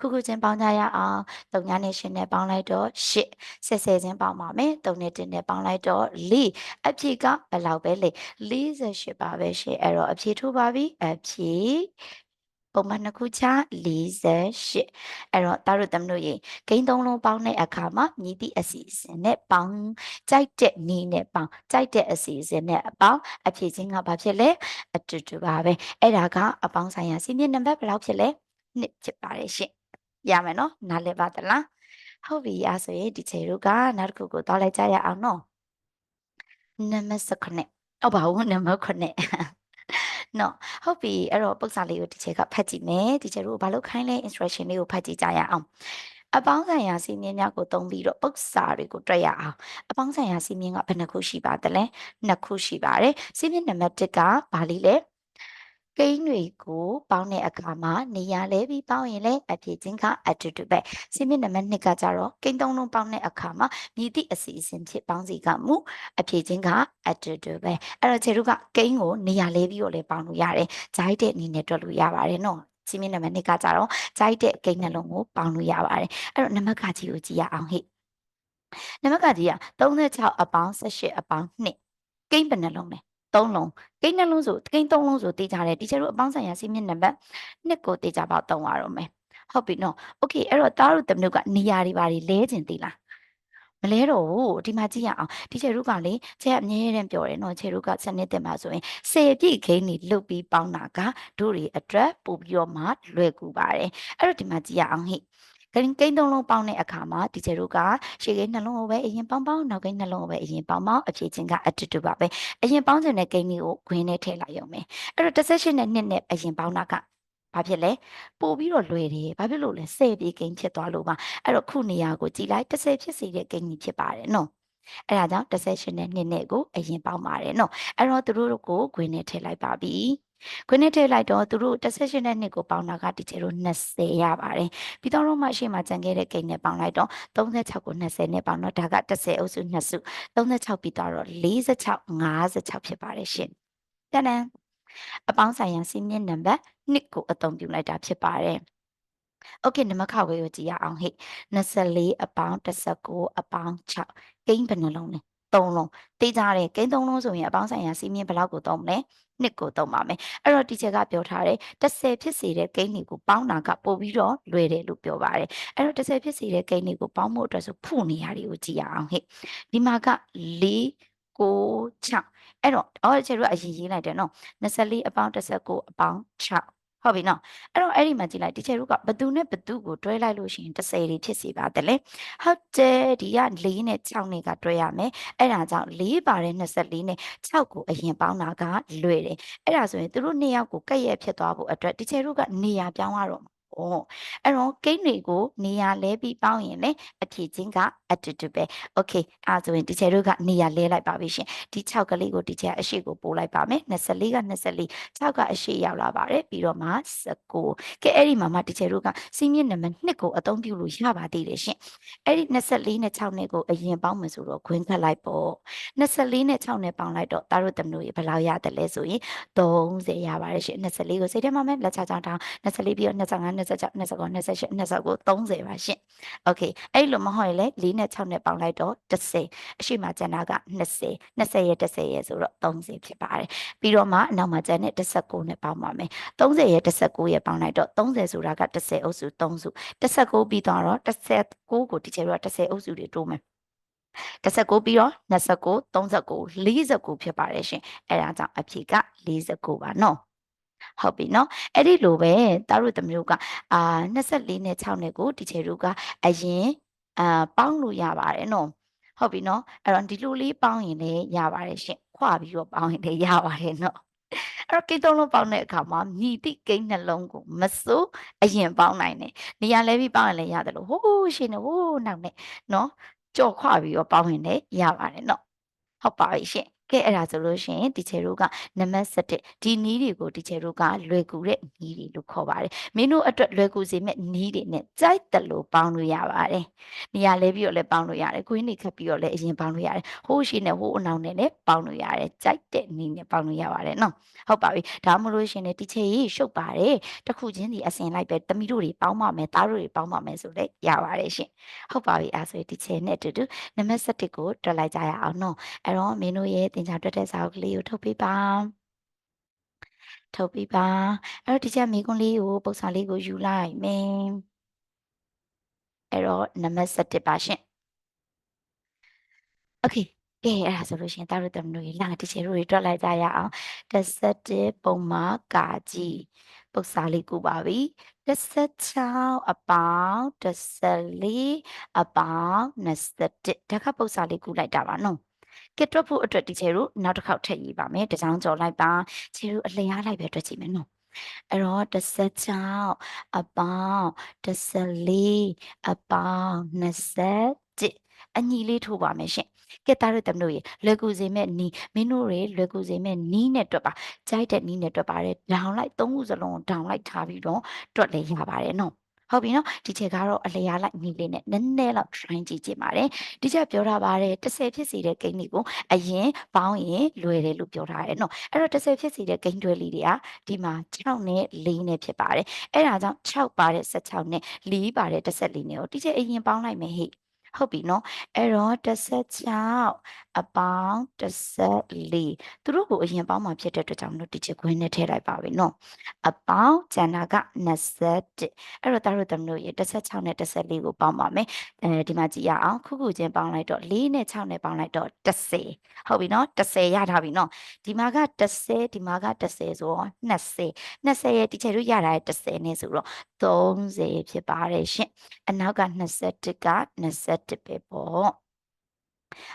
S1: ခုခုချင်းပေါင်းကြရအောင်3ညနဲ့ရှင်နဲ့ပေါင်းလိုက်တော့8ဆယ်ဆယ်ချင်းပေါင်းပါမယ်3နဲ့1နဲ့ပေါင်းလိုက်တော့4အဖြေကဘယ်လောက်ပဲလေ48ပါပဲရှင်အဲ့တော့အဖြေထိုးပါပြီအဖြေပပုံမှန်နှစ်ခုချ48အဲ့တော့တာတို့သမတို့ရေဂိမ်းသုံးလုံးပေါင်းတဲ့အခါမှာမြည်သည့်အစီအစဉ်နဲ့ပေါင်းကြိုက်တဲ့နီးနဲ့ပေါင်းကြိုက်တဲ့အစီအစဉ်နဲ့အပေါင်းအဖြစ်ချင်းကဘာဖြစ်လဲအတူတူပါပဲအဲ့ဒါကအပေါင်းဆိုင်ရာစီးမြင့်နံပါတ်ဘယ်လောက်ဖြစ်လဲ နှစ်ဖြစ်ပါတယ်ရှင်ရမယ်နော်နားလည်ပါသလားဟုတ်ပြီအဲဆိုရင်ဒီချေတို့ကနောက်တစ်ခုကိုသွားလိုက်ကြရအောင်နော်နံပါတ်19ဟုတ်ပါဘူးနံပါတ်9နော်ဟုတ်ပြီအဲ့တော့ပု္ပ္ပစာလေးကိုဒီချက်ကဖတ်ကြည့်မယ်ဒီချက်တို့ဘာလို့ခိုင်းလဲ instruction လေးကိုဖတ်ကြည့်ကြရအောင်အပေါင်းဆိုင်ရာစီးမြင်များကိုသုံးပြီးတော့ပု္ပ္ပစာတွေကိုတွေ့ရအောင်အပေါင်းဆိုင်ရာစီးမြင်ကဘယ်နှခုရှိပါသလဲနှစ်ခုရှိပါတယ်စီးမြင်နံပါတ်1ကဘာလေးလဲ ကိန်းတွေကိုပေါင်းတဲ့အခါမှာနေရာလဲပြီးပေါင်းရင်လည်းအဖြစ်ချင်းကအတူတူပဲစီမင်းနံပါတ်2ကကြတော့ကိန်းသုံးလုံးပေါင်းတဲ့အခါမှာမြည်သည့်အစီအစဉ်ဖြစ်ပေါင်းစီကမူအဖြစ်ချင်းကအတူတူပဲအဲ့တော့ခြေတို့ကကိန်းကိုနေရာလဲပြီးတော့လည်းပေါင်းလို့ရတယ်ဂျိုက်တဲ့အနေနဲ့တွက်လို့ရပါတယ်နော်စီမင်းနံပါတ်2ကကြတော့ဂျိုက်တဲ့ကိန်းနှလုံးကိုပေါင်းလို့ရပါတယ်အဲ့တော့နံပါတ်ကကြီးကိုကြည့်ရအောင်ဟိနံပါတ်ကကြီးက36အပေါင်း18အပေါင်း2ကိန်းဘယ်နှလုံးလဲ 3လုံးကိန်းနှလုံးဆိုကိန်း3လုံးဆိုတေးကြတယ်တီချာတို့အပေါင်းဆိုင်ရာစီးမြင့်နံပါတ်2ကိုတေးကြပေါက်3ရတော့မယ်ဟုတ်ပြီနော်โอเคအဲ့တော့သားတို့တမျိုးကနေရာတွေပါလဲခြင်းသေးလားမလဲတော့ဘူးဒီမှာကြည့်ရအောင်ဒီချေရုကလေချေအမြဲတမ်းပြောတယ်နော်ချေရုကစနစ်တင်မှာဆိုရင်စေပြည့်ခိန်းနေလုတ်ပြီးပေါင်းတာကတို့တွေအတွက်ပို့ပြီးတော့မှလွယ်ကူပါတယ်အဲ့တော့ဒီမှာကြည့်ရအောင်ဟိ ကိန်းကိန်းသုံးလုံးပေါင်းတဲ့အခါမှာဒီကျတို့ကရှေ့ကိန်းနှလုံးကိုပဲအရင်ပေါင်းပေါင်းနောက်ကိန်းနှလုံးကိုပဲအရင်ပေါင်းပေါင်းအဖြေချင်းကအတူတူပါပဲအရင်ပေါင်းခြင်းတဲ့ကိန်းလေးကိုခွင်းနဲ့ထည့်လိုက်ရုံပဲအဲ့တော့18နဲ့2နဲ့အရင်ပေါင်းတာကဘာဖြစ်လဲပို့ပြီးတော့လွယ်တယ်ဘာဖြစ်လို့လဲ10ပြေကိန်းဖြစ်သွားလို့ပါအဲ့တော့ခုနေရာကိုကြည်လိုက်10ဖြစ်စေတဲ့ကိန်းကြီးဖြစ်ပါတယ်နော်အဲ့ဒါကြောင့်18နဲ့2နဲ့ကိုအရင်ပေါင်းပါတယ်နော်အဲ့တော့သူတို့ကိုခွင်းနဲ့ထည့်လိုက်ပါပြီ ခွင်းနဲ့ထည့်လိုက်တော့သူတို့18နဲ့2ကိုပေါင်းတာကဒီကျတို့20ရပါတယ်ပြီးတော့တော့မှရှေ့မှာကြံခဲ့တဲ့ကိန်းနဲ့ပေါင်းလိုက်တော့36ကို20နဲ့ပေါင်းတော့ဒါက10အုပ်စု2စု36ပြီးတော့46 56ဖြစ်ပါတယ်ရှင်တန်တန်အပေါင်းဆိုင်ရာစီးမြင့်နံပါတ်1ကိုအသုံးပြုလိုက်တာဖြစ်ပါတယ်โอเคနံပါတ်ခါဝေးကိုကြည့်ရအောင်ဟိ24အပေါင်း19အပေါင်း6ကိန်းဘယ်နှလုံးလဲ 3လုံးတေးကြတယ်ကိန်း3လုံးဆိုရင်အပေါင်းဆိုင်ရာစီးမြင့်ဘယ်လောက်ကိုသုံးမလဲနှစ်ကိုသုံးပါမယ်အဲ့တော့တီချာကပြောထားတယ်30ဖြစ်စေတဲ့ကိန်းတွေကိုပေါင်းတာကပို့ပြီးတော့လွယ်တယ်လို့ပြောပါတယ်အဲ့တော့30ဖြစ်စေတဲ့ကိန်းတွေကိုပေါင်းဖို့အတွက်ဆိုဖုနေရာတွေကိုကြည့်ရအောင်ဟဲ့ဒီမှာက4 9 6အဲ့တော့အော်ချေတို့အရင်ရေးလိုက်တယ်နော်24အပေါင်း19အပေါင်း6 ဟုတ်ပြီနော်အဲ့တော့အဲ့ဒီမှာကြည့်လိုက်ဒီချေတို့ကဘသူနဲ့ဘသူကိုတွဲလိုက်လို့ရှိရင်30တွေဖြစ်စီပါတယ်လေဟုတ်တယ်ဒီက4နဲ့6နဲ့ကတွဲရမယ်အဲ့ဒါကြောင့်4ပါတဲ့24နဲ့6ကိုအရင်ပေါင်းတာကလွယ်တယ်အဲ့ဒါဆိုရင်သူတို့နှစ်ယောက်ကိုကက်ရက်ဖြစ်သွားဖို့အတွက်ဒီချေတို့ကနေရာပြောင်းရတော့ဩ 哦，哎，然后给你个你呀来比包赢嘞，啊，皮筋个啊，对对呗，OK，啊，这边底下如果你呀来来把微信，第七个那个底下一些个不来把咩，那十里个那十里，七个一些要来把嘞，比如嘛十个，给哎你妈妈底下如果身边那么那个啊，东比如下把地嘞先，哎你那十里那七那个一样帮们做了，滚开来不，那十里那七那帮来着，打入他们也不老呀的嘞，所以东西呀把嘞些，那十里个谁他妈咩来查查查，那十里比如那查俺。24ကိုစိတ်ထဲမှာမဲ့လက်ချချောင်းထောင်း24ပြီးတော့25 26 29 28 29 30ပါရှင်။ Okay အဲ့လိုမဟုတ်ရင်လည်း4နဲ့6နဲ့ပေါင်းလိုက်တော့30အရှိမကျန်တာက20 20ရဲ့30ရဲ့ဆိုတော့30ဖြစ်ပါတယ်။ပြီးတော့မှအနောက်မှာကျန်တဲ့19နဲ့ပေါင်းပါမယ်။30ရဲ့19ရဲ့ပေါင်းလိုက်တော့30ဆိုတာက30အုပ်စု3စု19ပြီးတော့19ကိုဒီချေတော့30အုပ်စုတွေတိုးမယ်19ပြီးတော့29 39 49ဖြစ်ပါတယ်ရှင်အဲဒါကြောင့်အဖြေက49ပါနော် ဟုတ်ပြီနော်အဲ့ဒီလိုပဲတာတို့တမျိုးကအာ24နဲ့6နဲ့ကိုဒီချေတို့ကအရင်အာပေါင်းလို့ရပါတယ်နော်ဟုတ်ပြီနော်အဲ့တော့ဒီလိုလေးပေါင်းရင်လည်းရပါတယ်ရှင်ခွာပြီးတော့ပေါင်းရင်လည်းရပါတယ်နော်အဲ့တော့ကိန်းသုံးလုံးပေါင်းတဲ့အခါမှာမြည်တိကိန်းနှလုံးကိုမစိုးအရင်ပေါင်းနိုင်တယ်နေရာလဲပြီးပေါင်းရင်လည်းရတယ်လို့ဟိုးရှင်နေဟိုးနောက်နဲ့နော်ကြော်ခွပြီးတော့ပေါင်းရင်လည်းရပါတယ်နော်ဟုတ်ပါပြီရှင် ကဲအဲ့ဒါဆိုလို့ရှိရင်ဒီချေတို့ကနံပါတ်7ဒီနီးတွေကိုဒီချေတို့ကလွယ်ကူတဲ့နီးတွေလို့ခေါ်ပါတယ်မင်းတို့အတွက်လွယ်ကူစေမဲ့နီးတွေနဲ့ကြိုက်တယ်လို့ပေါင်းလို့ရပါတယ်နေရာလဲပြီးတော့လည်းပေါင်းလို့ရတယ်ခွင်းတွေခတ်ပြီးတော့လည်းအရင်ပေါင်းလို့ရတယ်ဟိုးရှိနဲ့ဟိုးအနောင်နဲ့လည်းပေါင်းလို့ရတယ်ကြိုက်တဲ့နီးနဲ့ပေါင်းလို့ရပါတယ်နော်ဟုတ်ပါပြီဒါမှမဟုတ်ရှင်လည်းဒီချေကြီးရှုပ်ပါတယ်တစ်ခုချင်းဒီအစင်လိုက်ပဲတမီတို့တွေပေါင်းပါမယ်သားတို့တွေပေါင်းပါမယ်ဆိုလည်းရပါတယ်ရှင်ဟုတ်ပါပြီအဲဆိုဒီချေနဲ့အတူတူနံပါတ်7ကိုတွက်လိုက်ကြရအောင်နော်အဲ့တော့မင်းတို့ရဲ့သင်္ချာတွက်တဲ့စာအုပ်ကလေးကိုထုတ်ပေးပါထုတ်ပြီးပါအဲ့တော့ဒီချက်မိကွန်းလေးကိုပုံစံလေးကိုယူလိုက်မယ်အဲ့တော့နံပါတ်7ပါရှင် Okay ကဲအဲ့ဒါဆိုလို့ရှိရင်တာတို့တမတို့ရေလာတီချေတို့တွေတွက်လိုက်ကြရအောင်17ပုံမှာကာကြီးပု္ပ္ပာလေးကူပါပြီ16အပေါင်း14အပေါင်း21ဒါကပု္ပ္ပာလေးကူလိုက်တာပါနော် ကဲတွက်ဖို့အတွက်တီချေတို့နောက်တစ်ခေါက်ထည့်ရေးပါမယ်တကြောင်ကြော်လိုက်ပါချေတို့အလျားလိုက်ပဲတွက်ကြည့်မယ်နော်အဲ့တော့16အပေါင်း14အပေါင်း21အညီလေးထိုးပါမယ်ရှင်ကဲသားတို့တမတို့ရေလွယ်ကူစေမဲ့နီးမင်းတို့တွေလွယ်ကူစေမဲ့နီးနဲ့တွက်ပါကြိုက်တဲ့နီးနဲ့တွက်ပါတယ်ဒေါင်လိုက်သုံးခုစလုံးဒေါင်လိုက်ထားပြီးတော့တွက်လည်းရပါတယ်နော် ဟုတ်ပြီနော်ဒီချက်ကတော့အလျားလိုက်နီးလေးနဲ့နည်းနည်းလောက် try ကြည့်ကြည့်ပါတယ်ဒီချက်ပြောထားပါတယ်30ဖြစ်စီတဲ့ဂိမ်းတွေကိုအရင်ပေါင်းရင်လွယ်တယ်လို့ပြောထားတယ်နော်အဲ့တော့30ဖြစ်စီတဲ့ဂိမ်းတွဲလေးတွေကဒီမှာ6နဲ့4နဲ့ဖြစ်ပါတယ်အဲ့ဒါကြောင့်6ပါတဲ့16နဲ့4ပါတဲ့14နဲ့ကိုဒီချက်အရင်ပေါင်းလိုက်မယ်ဟိ ဟုတ်ပြီနော်အဲ့တော့16အပေါင်း14သူတို့ကိုအရင်ပေါင်းမှာဖြစ်တဲ့အတွက်ကြောင့်မလို့ဒီချက်ခွင်းနဲ့ထည့်လိုက်ပါပြီနော်အပေါင်းကျန်တာက21အဲ့တော့တာတို့သမတို့ရေ16နဲ့14ကိုပေါင်းပါမယ်အဲဒီမှာကြည့်ရအောင်ခုခုချင်းပေါင်းလိုက်တော့4နဲ့6နဲ့ပေါင်းလိုက်တော့10ဟုတ်ပြီနော်10ရထားပြီနော်ဒီမှာက10ဒီမှာက10ဆိုတော့20 20ရဲ့ဒီချက်တို့ရတာရဲ့10နဲ့ဆိုတော့30ဖြစ်ပါတယ်ရှင်အနောက်က21က21ပဲပေါ့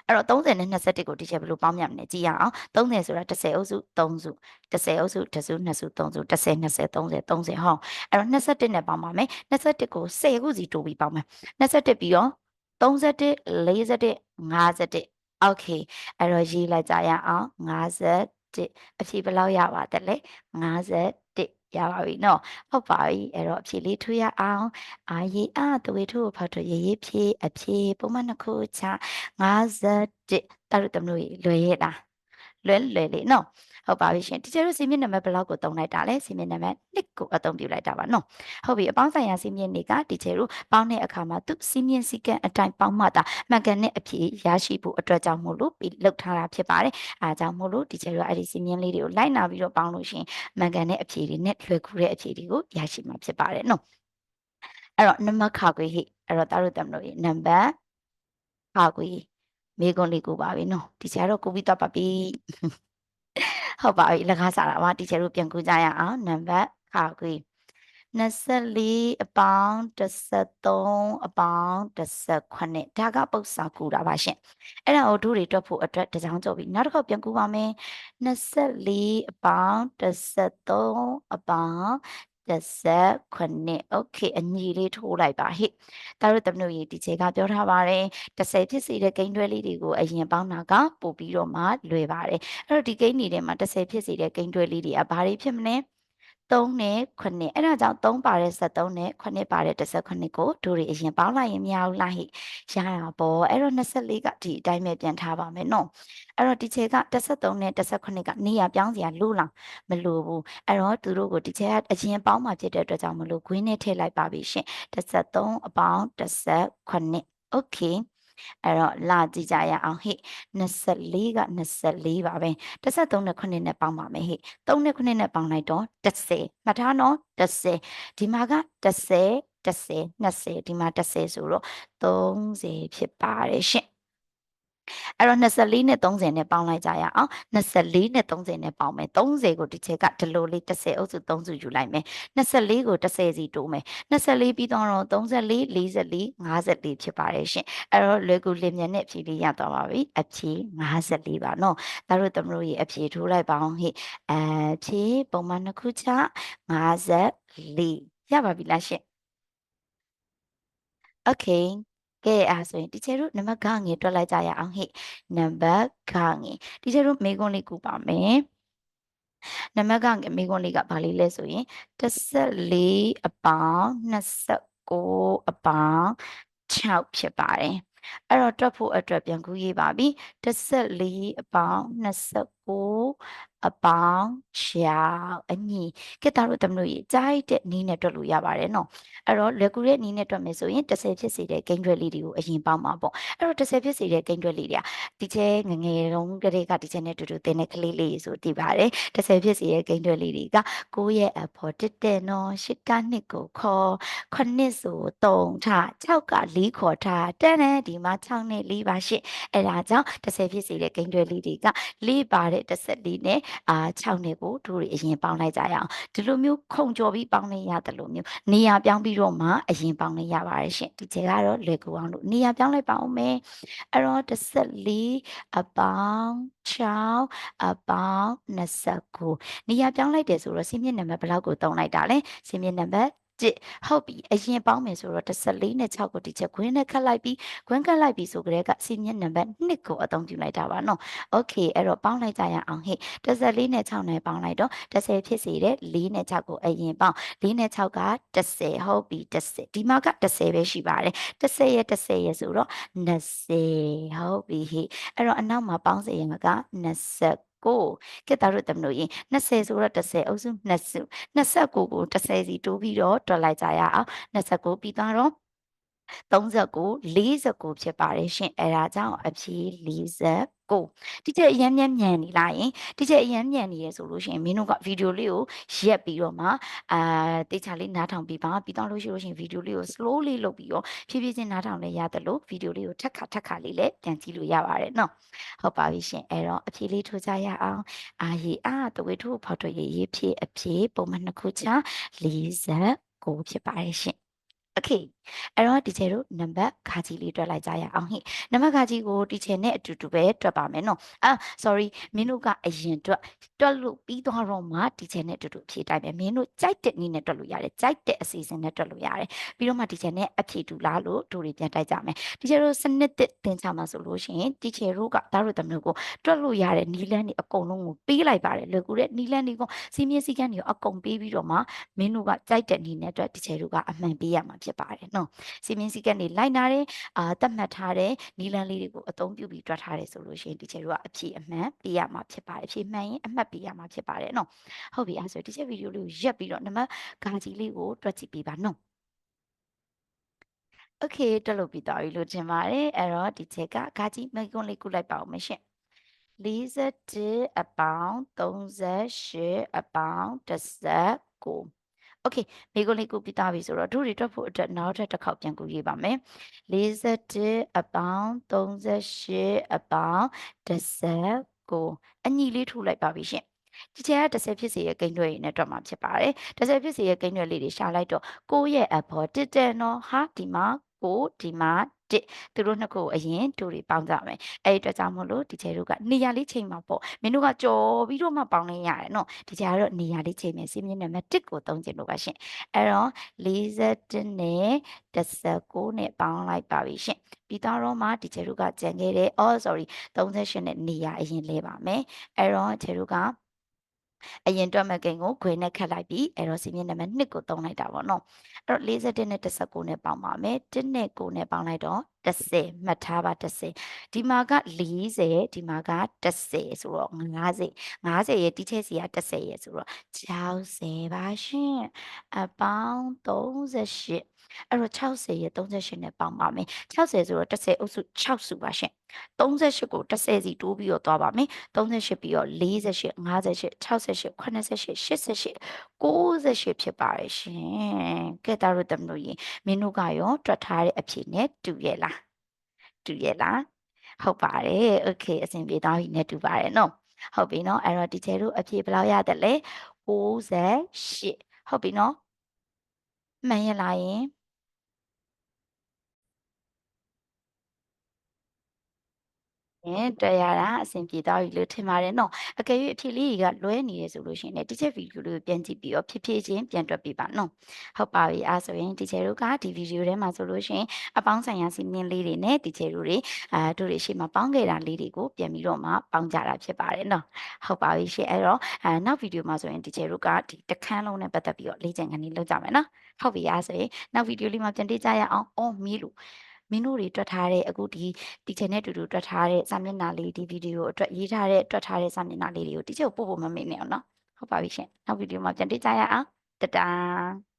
S1: အဲ့တော့30နဲ့21ကိုဒီချက်ဘယ်လိုပေါင်းမြမလဲကြည့်ရအောင်30ဆိုတာ10အုပ်စု3စု10အုပ်စု1စု2စု3စု10 20 30 30ဟောအဲ့တော့21နဲ့ပေါင်းပါမယ်21ကို10ခုစီတိုးပြီးပေါင်းမယ်21ပြီးတော့31 41 51 okay အဲ့တော့ရေးလိုက်ကြရအောင်51အဖြေဘယ်လောက်ရပါသလဲ51 ရပါပြီနော်ဟုတ်ပါပြီအဲ့တော့အဖြေလေးထွေးရအောင်အာရေအတဝေထုကိုဖောက်ထုတ်ရေရေဖြေအဖြေပုံမှန်တစ်ခုချ51တာတို့တမလို့လွယ်ရဲ့လားလွယ်လွယ်လေးနော် ဟုတ်ပါပြီရှင်တီချာတို့စီမြင့်နံပါတ်ဘယ်လောက်ကိုတုံးလိုက်တာလဲစီမြင့်နံပါတ်1ကိုအသုံးပြုလိုက်တာပါနော်ဟုတ်ပြီအပေါင်းဆိုင်ရာစီမြင့်တွေကတီချာတို့ပေါင်းတဲ့အခါမှာသူစီမြင့်စီကံအတိုင်းပေါင်းမှသာမှန်ကန်တဲ့အဖြေရရှိဖို့အတွက်ကြောင့်မို့လို့ပြီးလောက်ထားတာဖြစ်ပါတယ်အားကြောင့်မို့လို့တီချာတို့အဲ့ဒီစီမြင့်လေးတွေကိုလိုက်နာပြီးတော့ပေါင်းလို့ရှင်မှန်ကန်တဲ့အဖြေတွေနဲ့လွယ်ကူတဲ့အဖြေတွေကိုရရှိမှာဖြစ်ပါတယ်နော်အဲ့တော့နံပါတ်ခါခွေဟိအဲ့တော့တာတို့တမလို့နံပါတ်ခါခွေမေကွန်လေးကိုပါပြီနော်ဒီဆရာတော့ကိုပြီးတော့ပါပြီ ဟုတ်ပါပြီလကားစားတာပါတီချာတို့ပြန်ကူကြရအောင်နံပါတ်ခါခွေ24အပေါင်း13အပေါင်း18ဒါကပု္ပ္ပာကူတာပါရှင်အဲ့ဒါကိုတို့တွေတွက်ဖို့အတွက်တကြောင်ကြော်ပြီနောက်တစ်ခေါက်ပြန်ကူပါမယ်24အပေါင်း13အပေါင်း 19 okay အညီလေးထိုးလိုက်ပါဟိဒါတို့တမလို့ရေဒီချေကပြောထားပါတယ်30ဖြစ်စေတဲ့ဂိမ်းတွဲလေးတွေကိုအရင်ပေါင်းတာကပို့ပြီးတော့မှလွယ်ပါတယ်အဲ့တော့ဒီဂိမ်းတွေထဲမှာ30ဖြစ်စေတဲ့ဂိမ်းတွဲလေးတွေကဘာတွေဖြစ်မလဲ 3နဲ့9အဲ့ဒါကြောင့်3ပါတဲ့73နဲ့9ပါတဲ့18ကိုတို့တွေအရင်ပေါင်းလိုက်ရင်မရဘူးလားဟိရတာပေါ့အဲ့တော့24ကဒီအတိုင်းပဲပြန်ထားပါမယ်နော်အဲ့တော့ဒီချေက73နဲ့18ကနေရပြောင်းစရာလိုလားမလိုဘူးအဲ့တော့သူတို့ကိုဒီချေကအရင်ပေါင်းမှဖြစ်တဲ့အတွက်ကြောင့်မလို့ green နဲ့ထည့်လိုက်ပါပြီရှင်73အပေါင်း18 okay အဲ့တော့လာကြည့်ကြရအောင်ဟိ24က24ပါပဲ13နဲ့9နဲ့ပေါင်းပါမယ်ဟိ3နဲ့9နဲ့ပေါင်းလိုက်တော့10မှတ်ထားနော်10ဒီမှာက10 10 20ဒီမှာ10ဆိုတော့30ဖြစ်ပါတယ်ရှင် အဲ့တော့24နဲ့30နဲ့ပေါင်းလိုက်ကြရအောင်24နဲ့30နဲ့ပေါင်းမယ်30ကိုဒီချက်ကဒီလိုလေး30အုပ်စု3စုယူလိုက်မယ်24ကို30စီတိုးမယ်24ပြီးတော့34 44 54ဖြစ်ပါတယ်ရှင်အဲ့တော့လွယ်ကူလင်မြန်နဲ့အဖြေလေးရသွားပါပြီအဖြေ54ပါနော်ဒါတို့သမတို့ရေအဖြေထိုးလိုက်ပါအောင်ဟိအဖြေပုံမှန်တစ်ခုချ54ရပါပြီလားရှင် Okay ကဲအားဆိုရင်တီချာတို့နံပါတ်ခငယ်တွက်လိုက်ကြရအောင်ဟိနံပါတ်ခငယ်တီချာတို့မေးခွန်းလေးကူပါမယ်နံပါတ်ခငယ်မေးခွန်းလေးကဘာလေးလဲဆိုရင်14အပေါင်း29အပေါင်း6ဖြစ်ပါတယ်အဲ့တော့တွက်ဖို့အတွက်ပြန်ကူးရေးပါပြီ14အပေါင်း29ကိုအပေါင်း6အညီကဲတာတို့တမလို့ရေကြိုက်တဲ့နီးနဲ့တွက်လို့ရပါတယ်နော်အဲ့တော့လွယ်ကူတဲ့နီးနဲ့တွက်မယ်ဆိုရင်30ဖြစ်စေတဲ့ဂိမ်းရွက်လေးတွေကိုအရင်ပေါင်းပါပေါ့အဲ့တော့30ဖြစ်စေတဲ့ဂိမ်းရွက်လေးတွေကဒီကျဲငငယ်တုန်းကလေးကဒီကျဲနဲ့တူတူတင်းတဲ့ကလေးလေးဆိုတည်ပါတယ်30ဖြစ်စေတဲ့ဂိမ်းရွက်လေးတွေကကိုရဲ့အဖော်တစ်တဲ့နော်ရှစ်ကနှစ်ကိုခေါ်ခနစ်ဆို3ထ6က4ခေါ်ထားတန်းနဲ့ဒီမှာ6နဲ့4ပါရှစ်အဲ့ဒါကြောင့်30ဖြစ်စေတဲ့ဂိမ်းရွက်လေးတွေက4ပါတဲ့14နဲ့အာ6နှစ်ကိုတို့တွေအရင်ပေါင်းလိုက်ကြရအောင်ဒီလိုမျိုးခုံကြော်ပြီးပေါင်းနေရတယ်လို့မျိုးနေရာပြောင်းပြီးတော့မှအရင်ပေါင်းနေရပါတယ်ရှင်ဒီကျဲကတော့လွယ်ကူအောင်လို့နေရာပြောင်းလိုက်ပါအောင်မယ်အဲ့တော့14အပေါင်း6အပေါင်း29နေရာပြောင်းလိုက်တယ်ဆိုတော့စီးမြင့်နံပါတ်ဘယ်လောက်ကိုတုံးလိုက်တာလဲစီးမြင့်နံပါတ် တစ်ဟုတ်ပြီအရင်ပေါင်းမယ်ဆိုတော့14နဲ့6ကိုဒီချက်ခွင်းနဲ့ခတ်လိုက်ပြီးခွင်းခတ်လိုက်ပြီးဆိုကြတဲ့ကစီမြင့်နံပါတ်2ကိုအသုံးပြုလိုက်တာပါနော်โอเคအဲ့တော့ပေါင်းလိုက်ကြရအောင်ဟဲ့14နဲ့6နဲ့ပေါင်းလိုက်တော့10ဖြစ်စေတဲ့4နဲ့6ကိုအရင်ပေါင်း4နဲ့6က10ဟုတ်ပြီ10ဒီမှာက10ပဲရှိပါတယ်10ရဲ့10ရဲ့ဆိုတော့20ဟုတ်ပြီဟဲ့အဲ့တော့အနောက်မှာပေါင်းစေရင်က20 ကိုကဲတာတို့တမလို့ရင်20ဆိုတော့10အုပ်စု2စု29ကို10စီတိုးပြီးတော့တွက်လိုက်ကြရအောင်29ပြီးသွားတော့ 39 49ဖြစ်ပါတယ်ရှင်အဲဒါကြောင့်အဖြေ49ဒီချက်အရင်မြန်မြန်နေလာရင်ဒီချက်အရင်မြန်နေရဆိုလို့ရှိရင်မင်းတို့ကဗီဒီယိုလေးကိုရက်ပြီးတော့မှအာတေချာလေးနားထောင်ပြီးပါပြီးတော့လို့ရှိလို့ရှိရင်ဗီဒီယိုလေးကို slow လေးလုပ်ပြီးတော့ဖြည်းဖြည်းချင်းနားထောင်လဲရတယ်လို့ဗီဒီယိုလေးကိုထက်ခါထက်ခါလေးလည်းပြန်ကြည့်လို့ရပါတယ်နော်ဟုတ်ပါပြီရှင်အဲတော့အဖြေလေးထိုးကြရအောင်အာရေအာတဝေထိုးဖောက်ထွက်ရေးရေးဖြည့်အဖြေပုံမှန်နှစ်ခုချ49ဖြစ်ပါတယ်ရှင် Okay အဲ့တော့ဒီချေတို့နံပါတ်ခါကြီးလေးတွက်လိုက်ကြရအောင်ဟိနံပါတ်ခါကြီးကိုဒီချေနဲ့အတူတူပဲတွက်ပါမယ်နော်အာ sorry မင်းတို့ကအရင်တွက်တွက်လို့ပြီးသွားတော့မှဒီချေနဲ့အတူတူဖြည့်တိုင်းမယ်မင်းတို့ကြိုက်တဲ့နည်းနဲ့တွက်လို့ရတယ်ကြိုက်တဲ့အစီအစဉ်နဲ့တွက်လို့ရတယ်ပြီးတော့မှဒီချေနဲ့အဖြည့်တူလားလို့တို့တွေပြန်တိုက်ကြမယ်ဒီချေတို့စနစ်တစ်သင်ချမှာဆိုလို့ရှိရင်ဒီချေတို့ကဒါတို့တမျိုးကိုတွက်လို့ရတဲ့နီလန်းတွေအကုန်လုံးကိုပေးလိုက်ပါတယ်လွယ်ကူတဲ့နီလန်းတွေကိုစီးမြင့်စည်းကမ်းတွေကိုအကုန်ပေးပြီးတော့မှမင်းတို့ကကြိုက်တဲ့နည်းနဲ့တွက်ဒီချေတို့ကအမှန်ပေးရမှာဖြစ်ပါတယ်နော်စီမင်းစည်းကမ်းတွေလိုက်နာတယ်အာတတ်မှတ်ထားတဲ့နီလန်းလေးတွေကိုအသုံးပြုပြီးတွက်ထားတယ်ဆိုလို့ရှိရင်ဒီချက်တို့ကအဖြေအမှန်ပေးရမှာဖြစ်ပါတယ်အဖြေမှန်ရင်အမှတ်ပေးရမှာဖြစ်ပါတယ်နော်ဟုတ်ပြီအဲဆိုဒီချက်ဗီဒီယိုလေးကိုရက်ပြီးတော့နံပါတ်ဂါကြီးလေးကိုတွက်ကြည့်ပေးပါနော်โอเคတက်လို့ပြီးသွားပြီလို့ထင်ပါတယ်အဲ့တော့ဒီချက်ကဂါကြီးမိကွန်းလေးကုလိုက်ပါဦးမရှင်41အပေါင်း38အပေါင်း19 Okay မိကုလေးကုပြီးသားပြီဆိုတော့တို့တွေတွက်ဖို့အတွက်နောက်ထပ်တစ်ခေါက်ပြန်ကူရေးပါမယ်41အပေါင်း38အပေါင်း19အညီလေးထုတ်လိုက်ပါပြီရှင်ဒီချက်က10ဖြစ်စေရဲ့ကိန်းတွဲရင်းနဲ့တွက်မှာဖြစ်ပါတယ်10ဖြစ်စေရဲ့ကိန်းတွဲလေးတွေရှာလိုက်တော့ကိုရဲ့အဘောတစ်တဲ့နော်ဟာဒီမှာကိုဒီမှာတစ်သူတို့နှစ်ခုအရင်တူတွေပေါင်းကြမယ်အဲ့ဒီအတွက်ကြောင့်မို့လို့ဒီချဲတို့ကနေရာလေးချိန်မှာပေါ့မင်းတို့ကကြော်ပြီးတော့မှပေါင်းနေရတယ်နော်ဒီချဲကတော့နေရာလေးချိန်မယ်စီးမြင့်နံပါတ်1ကိုသုံးကျင်လို့ပါရှင်အဲ့တော့41နဲ့19နဲ့ပေါင်းလိုက်ပါပြီရှင်ပြီးတော့မှဒီချဲတို့ကကြံခဲ့တဲ့ oh sorry 38နဲ့နေရာအရင်လဲပါမယ်အဲ့တော့ချဲတို့က အရင်တွက်မဲ့ကိန်းကိုခွေနဲ့ခတ်လိုက်ပြီးအဲ့တော့စီမြင့်နံပါတ်2ကိုသုံးလိုက်တာပေါ့နော်အဲ့တော့41နဲ့19နဲ့ပေါင်းပါမယ်1နဲ့9နဲ့ပေါင်းလိုက်တော့30မှတ်ထားပါ30ဒီမှာက40ဒီမှာက30ဆိုတော့50 50ရဲ့တိချက်စီက30ရဲ့ဆိုတော့60ပါရှင်အပေါင်း38 အဲ့တော့60ရဲ့38နဲ့ပေါင်းပါမယ်60ဆိုတော့30အုပ်စု6စုပါရှင်38ကို30စီတိုးပြီးတော့သွားပါမယ်38ပြီးတော့48 58 68 88 88 98ဖြစ်ပါရဲ့ရှင်ကဲတာတို့တမလို့ရင်မင်းတို့ကရောတွက်ထားတဲ့အဖြေနဲ့တူရဲ့လားတူရဲ့လားဟုတ်ပါတယ်โอเคအဆင်ပြေသွားပြီနဲ့တူပါတယ်နော်ဟုတ်ပြီနော်အဲ့တော့ဒီချေတို့အဖြေဘယ်လောက်ရတယ်လဲ68ဟုတ်ပြီနော်မှန်ရလားယင် ရင်တွေ့ရတာအဆင်ပြေသွားပြီလို့ထင်ပါတယ်နော်အကယ်၍အဖြစ်လေးကြီးကလွဲနေရဆိုလို့ရှိရင်လည်းဒီချက်ဗီဒီယိုလေးကိုပြန်ကြည့်ပြီးတော့ဖြစ်ဖြစ်ချင်းပြန်တွက်ပြပါနော်ဟုတ်ပါပြီအဲဆိုရင်ဒီချက်တို့ကဒီဗီဒီယိုထဲမှာဆိုလို့ရှိရင်အပေါင်းဆိုင်ရာစီမင်းလေးတွေနဲ့ဒီချက်တို့တွေအာတို့တွေရှေ့မှာပေါင်းခဲ့တာလေးတွေကိုပြန်ပြီးတော့မှပေါင်းကြတာဖြစ်ပါတယ်နော်ဟုတ်ပါပြီရှင်အဲ့တော့အဲနောက်ဗီဒီယိုမှာဆိုရင်ဒီချက်တို့ကဒီတခန်းလုံးနဲ့ပတ်သက်ပြီးတော့လေ့ကျင့်ခန်းလေးလုပ်ကြမယ်နော်ဟုတ်ပြီအဲဆိုရင်နောက်ဗီဒီယိုလေးမှာပြန်တွေ့ကြရအောင်အော်မီးလို့ မင်းတို့တွေတွက်ထားတဲ့အခုဒီ teacher နဲ့အတူတူတွက်ထားတဲ့စာမျက်နှာလေးဒီဗီဒီယိုအတွက်ရေးထားတဲ့တွက်ထားတဲ့စာမျက်နှာလေးတွေကို teacher ကိုပို့ဖို့မမေ့နဲ့အောင်နော်ဟုတ်ပါပြီရှင်နောက်ဗီဒီယိုမှာပြန်တွေ့ကြရအောင်တတား